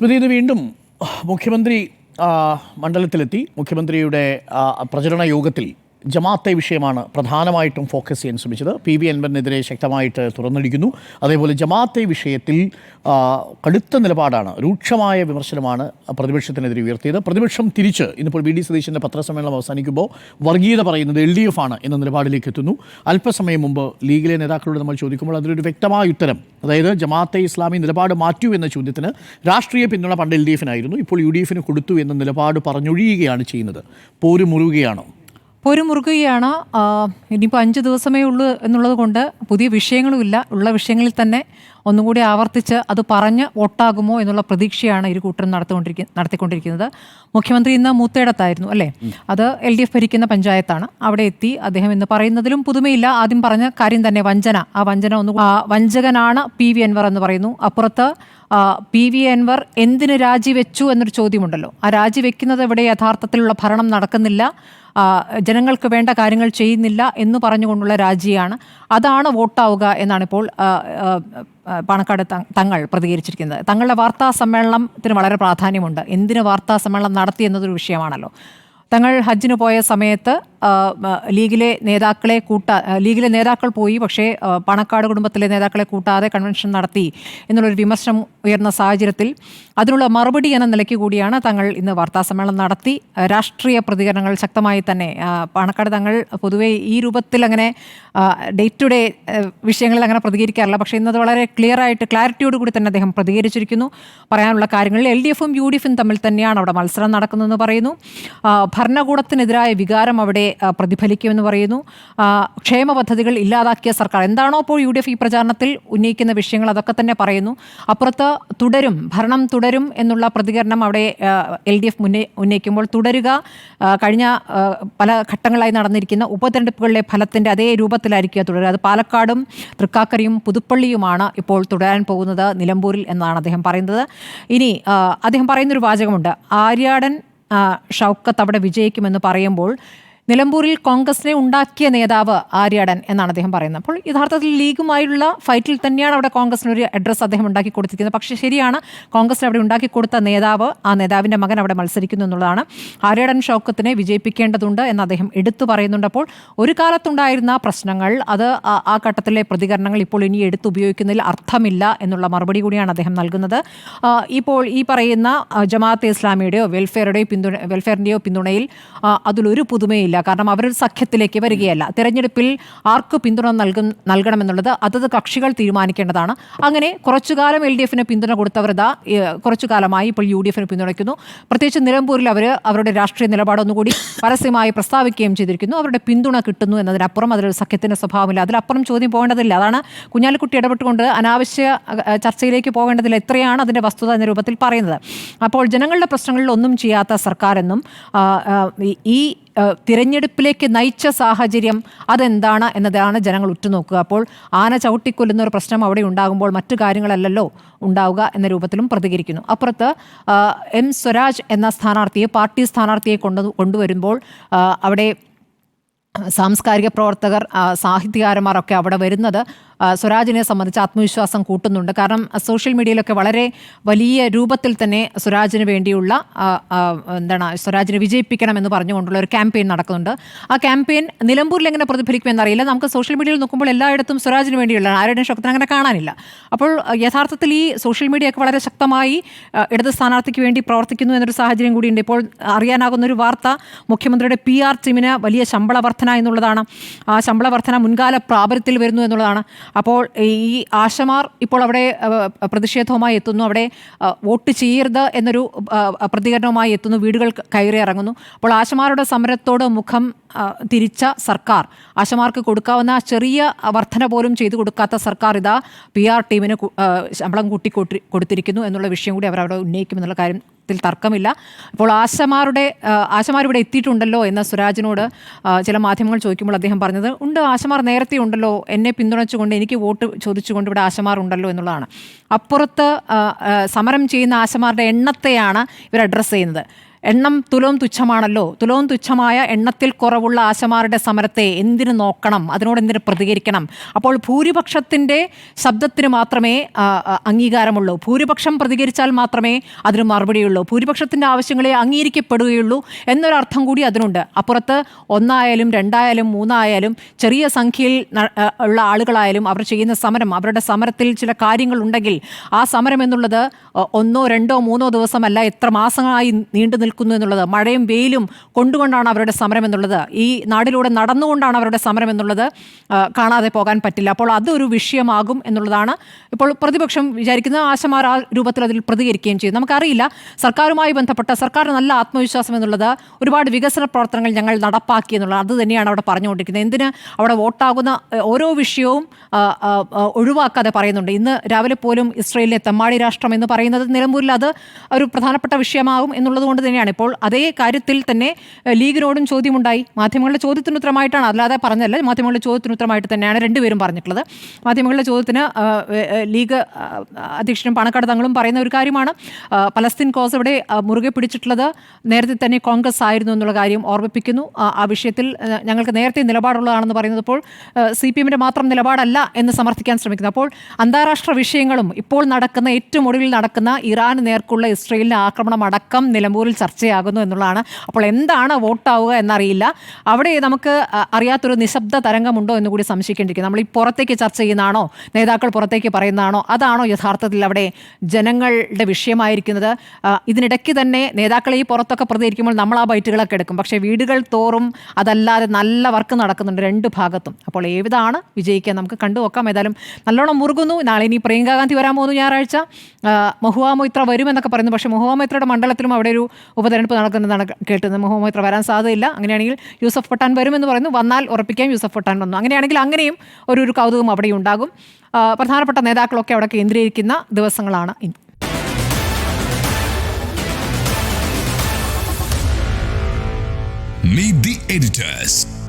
സ്മൃതി ഇത് വീണ്ടും മുഖ്യമന്ത്രി മണ്ഡലത്തിലെത്തി. മുഖ്യമന്ത്രിയുടെ പ്രചരണ യോഗത്തിൽ ജമാഅത്തെ വിഷയമാണ് പ്രധാനമായിട്ടും ഫോക്കസ് ചെയ്യാൻ ശ്രമിച്ചത്. പി വി അൻവറിനെതിരെ ശക്തമായിട്ട് തുറന്നടിക്കുന്നു. അതേപോലെ ജമാഅത്തെ വിഷയത്തിൽ കടുത്ത നിലപാടാണ് രൂക്ഷമായ വിമർശനമാണ് പ്രതിപക്ഷത്തിനെതിരെ ഉയർത്തിയത്. പ്രതിപക്ഷം തിരിച്ച് ഇന്നിപ്പോൾ വി ഡി സതീശന്റെ പത്രസമ്മേളനം അവസാനിക്കുമ്പോൾ വർഗീയത പറയുന്നത് എൽ ഡി എഫ് ആണ് എന്ന നിലപാടിലേക്ക് എത്തുന്നു. അല്പസമയം മുമ്പ് ലീഗിലെ നേതാക്കളോട് നമ്മൾ ചോദിക്കുമ്പോൾ അതിലൊരു വ്യക്തമായ ഉത്തരം അതായത് ജമാഅത്തെ ഇസ്ലാമി നിലപാട് മാറ്റൂ എന്ന ചോദ്യത്തിന് രാഷ്ട്രീയ പിന്തുണ പണ്ട് എൽ ഡി എഫിനായിരുന്നു. ഇപ്പോൾ യു ഡി എഫിന് കൊടുത്തു എന്ന നിലപാട് പറഞ്ഞൊഴിയുകയാണ് ചെയ്യുന്നത്. പോര് ഒരു മുറുകയാണ് ആ, ഇനിയിപ്പോൾ അഞ്ച് ദിവസമേ ഉള്ളൂ എന്നുള്ളത് കൊണ്ട് പുതിയ വിഷയങ്ങളുമില്ല. ഉള്ള വിഷയങ്ങളിൽ തന്നെ ഒന്നും കൂടി ആവർത്തിച്ച് അത് പറഞ്ഞ് വോട്ടാകുമോ എന്നുള്ള പ്രതീക്ഷയാണ് ഇരു കൂട്ടരും നടത്തിക്കൊണ്ടിരിക്കുന്ന നടത്തിക്കൊണ്ടിരിക്കുന്നത്. മുഖ്യമന്ത്രി ഇന്ന് മൂത്തേടത്തായിരുന്നു അല്ലേ? അത് എൽ ഡി എഫ് ഭരിക്കുന്ന പഞ്ചായത്താണ്. അവിടെ എത്തി അദ്ദേഹം ഇന്ന് പറയുന്നതിലും പുതുമയില്ല. ആദ്യം പറഞ്ഞ കാര്യം തന്നെ വഞ്ചന. ആ വഞ്ചന ഒന്ന് വഞ്ചകനാണ് പി വി അൻവർ എന്ന് പറയുന്നു. അപ്പുറത്ത് പി വി അൻവർ എന്തിന് രാജിവെച്ചു എന്നൊരു ചോദ്യമുണ്ടല്ലോ. ആ രാജിവെക്കുന്നത് ഇവിടെ യഥാർത്ഥത്തിലുള്ള ഭരണം നടക്കുന്നില്ല. ജനങ്ങൾക്ക് വേണ്ട കാര്യങ്ങൾ ചെയ്യുന്നില്ല എന്ന് പറഞ്ഞുകൊണ്ടുള്ള രാജിയാണ്. അതാണ് വോട്ടാവുക എന്നാണ് ഇപ്പോൾ പാണക്കാട് തങ്ങൾ പ്രതികരിച്ചിരിക്കുന്നത്. തങ്ങളുടെ വാർത്താ സമ്മേളനത്തിന് വളരെ പ്രാധാന്യമുണ്ട്. എന്തിന് വാർത്താ സമ്മേളനം നടത്തി എന്നതൊരു വിഷയമാണല്ലോ. തങ്ങൾ ഹജ്ജിന് പോയ സമയത്ത് ലീഗിലെ നേതാക്കളെ കൂട്ടാ ലീഗിലെ നേതാക്കൾ പോയി പക്ഷേ പണക്കാട് കുടുംബത്തിലെ നേതാക്കളെ കൂട്ടാതെ കൺവെൻഷൻ നടത്തി എന്നുള്ളൊരു വിമർശനം ഉയർന്ന സാഹചര്യത്തിൽ അതിനുള്ള മറുപടി എന്ന നിലയ്ക്ക് കൂടിയാണ് തങ്ങൾ ഇന്ന് വാർത്താസമ്മേളനം നടത്തി. രാഷ്ട്രീയ പ്രതികരണങ്ങൾ ശക്തമായി തന്നെ പണക്കാട് തങ്ങൾ പൊതുവെ ഈ രൂപത്തിൽ അങ്ങനെ ഡേ ടു ഡേ വിഷയങ്ങളിൽ അങ്ങനെ പ്രതികരിക്കാറില്ല. പക്ഷേ ഇന്നത് വളരെ ക്ലിയർ ആയിട്ട് ക്ലാരിറ്റിയോട് കൂടി തന്നെ അദ്ദേഹം പ്രതികരിച്ചിരിക്കുന്നു. പറയാനുള്ള കാര്യങ്ങളിൽ എൽ ഡി എഫും യു ഡി എഫും തമ്മിൽ തന്നെയാണ് അവിടെ മത്സരം നടക്കുന്നതെന്ന് പറയുന്നു. ഭരണകൂടത്തിനെതിരായ വികാരം അവിടെ പ്രതിഫലിക്കുമെന്ന് പറയുന്നു. ക്ഷേമ പദ്ധതികൾ ഇല്ലാതാക്കിയ സർക്കാർ. എന്താണോ ഇപ്പോൾ യു ഈ പ്രചാരണത്തിൽ ഉന്നയിക്കുന്ന വിഷയങ്ങൾ അതൊക്കെ തന്നെ പറയുന്നു. അപ്പുറത്ത് തുടരും ഭരണം തുടരും എന്നുള്ള പ്രതികരണം അവിടെ എൽ ഡി എഫ് മുന്നേ ഉന്നയിക്കുമ്പോൾ തുടരുക. കഴിഞ്ഞ പല ഘട്ടങ്ങളായി നടന്നിരിക്കുന്ന ഉപതെരഞ്ഞെടുപ്പുകളിലെ ഫലത്തിന്റെ അതേ രൂപത്തിലായിരിക്കുക തുടരുക. അത് പാലക്കാടും തൃക്കാക്കരയും പുതുപ്പള്ളിയുമാണ് ഇപ്പോൾ തുടരാൻ പോകുന്നത് നിലമ്പൂരിൽ എന്നാണ് അദ്ദേഹം പറയുന്നത്. ഇനി അദ്ദേഹം പറയുന്നൊരു വാചകമുണ്ട്. ആര്യാടൻ ഷൗക്കത്ത് അവിടെ വിജയിക്കുമെന്ന് പറയുമ്പോൾ നിലമ്പൂരിൽ കോൺഗ്രസിനെ ഉണ്ടാക്കിയ നേതാവ് ആര്യാടൻ എന്നാണ് അദ്ദേഹം പറയുന്നത്. അപ്പോൾ യഥാർത്ഥത്തിൽ ലീഗുമായുള്ള ഫൈറ്റിൽ തന്നെയാണ് അവിടെ കോൺഗ്രസിന് ഒരു അഡ്രസ്സ് അദ്ദേഹം ഉണ്ടാക്കി കൊടുത്തിരിക്കുന്നത്. പക്ഷേ ശരിയാണ് കോൺഗ്രസിന് അവിടെ ഉണ്ടാക്കി കൊടുത്ത നേതാവ് ആ നേതാവിന്റെ മകൻ അവിടെ മത്സരിക്കുന്നു എന്നുള്ളതാണ്. ആര്യാടൻ ഷോക്കത്തിനെ വിജയിപ്പിക്കേണ്ടതുണ്ട് എന്ന് അദ്ദേഹം എടുത്തു പറയുന്നുണ്ട്. അപ്പോൾ ഒരു കാലത്തുണ്ടായിരുന്ന പ്രശ്നങ്ങൾ അത് ആ- ഘട്ടത്തിലെ പ്രതികരണങ്ങൾ ഇപ്പോൾ ഇനി എടുത്ത് ഉപയോഗിക്കുന്നതിൽ അർത്ഥമില്ല എന്നുള്ള മറുപടി കൂടിയാണ് അദ്ദേഹം നൽകുന്നത്. ഇപ്പോൾ ഈ പറയുന്ന ജമാഅത്ത് ഇസ്ലാമിയുടെയോ വെൽഫെയറുടെയോ പിന്തുണ വെൽഫെയറിന്റെയോ പിന്തുണയിൽ അതിലൊരു പുതുമയില്ല. കാരണം അവർ സഖ്യത്തിലേക്ക് വരികയല്ല. തെരഞ്ഞെടുപ്പിൽ ആർക്ക് പിന്തുണ നൽകും നൽകണമെന്നുള്ളത് അതത് കക്ഷികൾ തീരുമാനിക്കേണ്ടതാണ്. അങ്ങനെ കുറച്ചു കാലം എൽ ഡി എഫിന് പിന്തുണ കൊടുത്തവർ ഇതാ കുറച്ചു കാലമായി ഇപ്പോൾ യു ഡി എഫിന് പിന്തുണയ്ക്കുന്നു. പ്രത്യേകിച്ച് നിലമ്പൂരിൽ അവർ അവരുടെ രാഷ്ട്രീയ നിലപാടൊന്നുകൂടി പരസ്യമായി പ്രസ്താവിക്കുകയും ചെയ്തിരിക്കുന്നു. അവരുടെ പിന്തുണ കിട്ടുന്നു എന്നതിനപ്പുറം അതിലൊരു സഖ്യത്തിന്റെ സ്വഭാവമില്ല. അതിലപ്പുറം ചോദ്യം പോകേണ്ടതില്ല. അതാണ് കുഞ്ഞാലിക്കുട്ടി ഇടപെട്ടുകൊണ്ട് അനാവശ്യ ചർച്ചയിലേക്ക് പോകേണ്ടതില്ല എത്രയാണ് അതിന്റെ വസ്തുത എന്ന രൂപത്തിൽ പറയുന്നത്. അപ്പോൾ ജനങ്ങളുടെ പ്രശ്നങ്ങളിൽ ഒന്നും ചെയ്യാത്ത സർക്കാരെന്നും ഈ- തിരഞ്ഞെടുപ്പിലേക്ക് നയിച്ച സാഹചര്യം അതെന്താണ് എന്നതാണ് ജനങ്ങൾ ഉറ്റുനോക്കുക. അപ്പോൾ ആന ചവിട്ടിക്കൊല്ലുന്ന ഒരു പ്രശ്നം അവിടെ ഉണ്ടാകുമ്പോൾ മറ്റു കാര്യങ്ങളല്ലല്ലോ ഉണ്ടാവുക എന്ന രൂപത്തിലും പ്രതികരിക്കുന്നു. അപ്പുറത്ത് എം സ്വരാജ് എന്ന സ്ഥാനാർത്ഥിയെ പാർട്ടി സ്ഥാനാർത്ഥിയെ കൊണ്ടു കൊണ്ടുവരുമ്പോൾ അവിടെ സാംസ്കാരിക പ്രവർത്തകർ സാഹിത്യകാരന്മാരൊക്കെ അവിടെ വരുന്നത് സ്വരാജിനെ സംബന്ധിച്ച് ആത്മവിശ്വാസം കൂട്ടുന്നുണ്ട്. കാരണം സോഷ്യൽ മീഡിയയിലൊക്കെ വളരെ വലിയ രൂപത്തിൽ തന്നെ സ്വരാജിന് വേണ്ടിയുള്ള എന്താണ് സ്വരാജിനെ വിജയിപ്പിക്കണം എന്ന് പറഞ്ഞുകൊണ്ടുള്ള ഒരു ക്യാമ്പയിൻ നടക്കുന്നുണ്ട്. ആ ക്യാമ്പയിൻ നിലമ്പൂരിൽ എങ്ങനെ പ്രതിഫലിക്കുമെന്ന് അറിയില്ല. നമുക്ക് സോഷ്യൽ മീഡിയയിൽ നോക്കുമ്പോൾ എല്ലായിടത്തും സ്വരാജിന് വേണ്ടിയുള്ള ആരുടെയും ശക്തി അങ്ങനെ കാണാനില്ല. അപ്പോൾ യഥാർത്ഥത്തിൽ ഈ സോഷ്യൽ മീഡിയ ഒക്കെ വളരെ ശക്തമായി ഇടത് സ്ഥാനാർത്ഥിക്ക് വേണ്ടി പ്രവർത്തിക്കുന്നു എന്നൊരു സാഹചര്യം കൂടിയുണ്ട്. ഇപ്പോൾ അറിയാനാകുന്ന ഒരു വാർത്ത മുഖ്യമന്ത്രിയുടെ പി ആർ ടീമിന് വലിയ ശമ്പള വർധന എന്നുള്ളതാണ്. ആ ശമ്പള വർധന മുൻകാല പ്രാബല്യത്തിൽ വരുന്നു എന്നുള്ളതാണ്. അപ്പോൾ ഈ ആശമാർ ഇപ്പോൾ അവിടെ പ്രതിഷേധവുമായി എത്തുന്നു. അവിടെ വോട്ട് ചെയ്യരുത് എന്നൊരു പ്രതികരണവുമായി എത്തുന്നു. വീടുകൾ കയറി ഇറങ്ങുന്നു. അപ്പോൾ ആശമാരുടെ സമരത്തോട് മുഖം തിരിച്ച സർക്കാർ. ആശമാർക്ക് കൊടുക്കാവുന്ന ചെറിയ വർധന പോലും ചെയ്തു കൊടുക്കാത്ത സർക്കാർ ഇതാ പി ആർ ടീമിന് ശമ്പളം കൂട്ടി കൊടുത്തിരിക്കുന്നു എന്നുള്ള വിഷയം കൂടി അവർ അവിടെ ഉന്നയിക്കുമെന്നുള്ള കാര്യത്തിൽ തർക്കമില്ല. അപ്പോൾ ആശമാരുടെ ആശമാർ ഇവിടെ എത്തിയിട്ടുണ്ടല്ലോ എന്ന സുരാജിനോട് ചില മാധ്യമങ്ങൾ ചോദിക്കുമ്പോൾ അദ്ദേഹം പറഞ്ഞത് ഉണ്ട് ആശമാർ നേരത്തെ ഉണ്ടല്ലോ എന്നെ പിന്തുണച്ചുകൊണ്ട് എനിക്ക് വോട്ട് ചോദിച്ചുകൊണ്ട് ഇവിടെ ആശമാർ ഉണ്ടല്ലോ എന്നുള്ളതാണ്. അപ്പുറത്ത് സമരം ചെയ്യുന്ന ആശമാരുടെ എണ്ണത്തെയാണ് ഇവർ അഡ്രസ്സ് ചെയ്യുന്നത്. എണ്ണം തുലവും തുച്ഛമാണല്ലോ. തുലവും തുച്ഛമായ എണ്ണത്തിൽ കുറവുള്ള ആശമാരുടെ സമരത്തെ എന്തിനു നോക്കണം? അതിനോട് എന്തിനു പ്രതികരിക്കണം? അപ്പോൾ ഭൂരിപക്ഷത്തിന്റെ ശബ്ദത്തിന് മാത്രമേ അംഗീകാരമുള്ളൂ. ഭൂരിപക്ഷം പ്രതികരിച്ചാൽ മാത്രമേ അതിന് മറുപടിയുള്ളൂ. ഭൂരിപക്ഷത്തിന്റെ ആവശ്യങ്ങളെ അംഗീകരിക്കപ്പെടുകയുള്ളൂ എന്നൊരർത്ഥം കൂടി അതിനുണ്ട്. അപ്പുറത്ത് ഒന്നായാലും രണ്ടായാലും മൂന്നായാലും ചെറിയ സംഖ്യയിൽ ഉള്ള ആളുകളായാലും അവർ ചെയ്യുന്ന സമരം അവരുടെ സമരത്തിൽ ചില കാര്യങ്ങളുണ്ടെങ്കിൽ ആ സമരം എന്നുള്ളത് ഒന്നോ രണ്ടോ മൂന്നോ ദിവസമല്ല എത്ര മാസങ്ങളായി നീണ്ടു നിൽക്കുന്നു എന്നുള്ളത്. മഴയും വെയിലും കൊണ്ടുകൊണ്ടാണ് അവരുടെ സമരം എന്നുള്ളത്. ഈ നാടിലൂടെ നടന്നുകൊണ്ടാണ് അവരുടെ സമരം എന്നുള്ളത് കാണാതെ പോകാൻ പറ്റില്ല. അപ്പോൾ അതൊരു വിഷയമാകും എന്നുള്ളതാണ് ഇപ്പോൾ പ്രതിപക്ഷം വിചാരിക്കുന്ന ആശമാർ ആ രൂപത്തിൽ അതിൽ പ്രതികരിക്കുകയും ചെയ്യും നമുക്കറിയില്ല സർക്കാരുമായി ബന്ധപ്പെട്ട സർക്കാർ നല്ല ആത്മവിശ്വാസം എന്നുള്ളത് ഒരുപാട് വികസന പ്രവർത്തനങ്ങൾ ഞങ്ങൾ നടപ്പാക്കി എന്നുള്ളത് അത് തന്നെയാണ് അവിടെ പറഞ്ഞുകൊണ്ടിരിക്കുന്നത്. എന്തിന്? അവിടെ വോട്ടാകുന്ന ഓരോ വിഷയവും ഒഴിവാക്കാതെ പറയുന്നുണ്ട്. ഇന്ന് രാവിലെ പോലും ഇസ്രയേലിലെ തെമ്മാടി രാഷ്ട്രം എന്ന് പറയുന്നത് നിലമ്പൂരിൽ അത് ഒരു പ്രധാനപ്പെട്ട വിഷയമാകും എന്നുള്ളത് കൊണ്ട് ഇപ്പോൾ അതേ കാര്യത്തിൽ തന്നെ ലീഗിനോടും ചോദ്യമുണ്ടായി. മാധ്യമങ്ങളുടെ ചോദ്യത്തിന് ഉത്തരമായിട്ടാണ് അല്ലാതെ പറഞ്ഞല്ല മാധ്യമങ്ങളുടെ ചോദ്യത്തിന് ഉത്തരമായിട്ട് തന്നെയാണ് രണ്ടുപേരും പറഞ്ഞിട്ടുള്ളത്. മാധ്യമങ്ങളുടെ ചോദ്യത്തിന് ലീഗ് അധ്യക്ഷനും പണക്കാട് തങ്ങളും പറയുന്ന ഒരു കാര്യമാണ്. പലസ്തീൻ കോസ് ഇവിടെ മുറുകെ പിടിച്ചിട്ടുള്ളത് നേരത്തെ തന്നെ കോൺഗ്രസ് ആയിരുന്നു എന്നുള്ള കാര്യം ഓർമ്മിപ്പിക്കുന്നു. ആ, വിഷയത്തിൽ ഞങ്ങൾക്ക് നേരത്തെ നിലപാടുള്ളതാണെന്ന് പറയുന്നത് ഇപ്പോൾ സി പി എമ്മിന്റെ മാത്രം നിലപാടല്ല എന്ന് സമർത്ഥിക്കാൻ ശ്രമിക്കുന്നു. അപ്പോൾ അന്താരാഷ്ട്ര വിഷയങ്ങളും ഇപ്പോൾ നടക്കുന്ന ഏറ്റവും ഒടുവിൽ നടക്കുന്ന ഇറാന് നേർക്കുള്ള ഇസ്രയേലിന്റെ ആക്രമണം അടക്കം നിലമ്പൂരിൽ ചർച്ചയാകുന്നു എന്നുള്ളതാണ്. അപ്പോൾ എന്താണ് വോട്ടാവുക എന്നറിയില്ല. അവിടെ നമുക്ക് അറിയാത്തൊരു നിശബ്ദ തരംഗമുണ്ടോ എന്ന് കൂടി സംശയിക്കേണ്ടിരിക്കും നമ്മൾ ഈ പുറത്തേക്ക് ചർച്ച ചെയ്യുന്നതാണോ? നേതാക്കൾ പുറത്തേക്ക് പറയുന്നതാണോ? അതാണോ യഥാർത്ഥത്തിൽ അവിടെ ജനങ്ങളുടെ വിഷയമായിരിക്കുന്നത്? ഇതിനിടയ്ക്ക് തന്നെ നേതാക്കളെ ഈ പുറത്തൊക്കെ പ്രതികരിക്കുമ്പോൾ നമ്മൾ ആ ബൈറ്റുകളൊക്കെ എടുക്കും. പക്ഷേ വീടുകൾ തോറും അതല്ലാതെ നല്ല വർക്ക് നടക്കുന്നുണ്ട് രണ്ട് ഭാഗത്തും. അപ്പോൾ ഏതാണ് വിജയിക്കുക? നമുക്ക് കണ്ടു നോക്കാം. ഏതായാലും നല്ലോണം മുറുകുന്നു. നാളെ ഇനി പ്രിയങ്കാ ഗാന്ധി വരാൻ പോകുന്നു ഞായറാഴ്ച. മഹുവ മൊയ്ത്ര വരുമെന്നൊക്കെ പറയുന്നു. പക്ഷേ മഹുവ മൊയ്ത്രയുടെ മണ്ഡലത്തിലും അവിടെ ഒരു ഉപതെരഞ്ഞെടുപ്പ് നടക്കുന്നതാണ് കേട്ടത് മുഹമ്മദ് വരാൻ സാധ്യതയില്ല. അങ്ങനെയാണെങ്കിൽ യൂസഫ് പട്ടാൻ വരുമെന്ന് പറയുന്നു. വന്നാൽ ഉറപ്പിക്കാം യൂസഫ് പട്ടാൻ വന്നു. അങ്ങനെയാണെങ്കിൽ അങ്ങനെയും ഒരു ഒരു കൗതുകം അവിടെ ഉണ്ടാകും. പ്രധാനപ്പെട്ട നേതാക്കളൊക്കെ അവിടെ കേന്ദ്രീകരിക്കുന്ന ദിവസങ്ങളാണ് ഇനി. Meet the editors.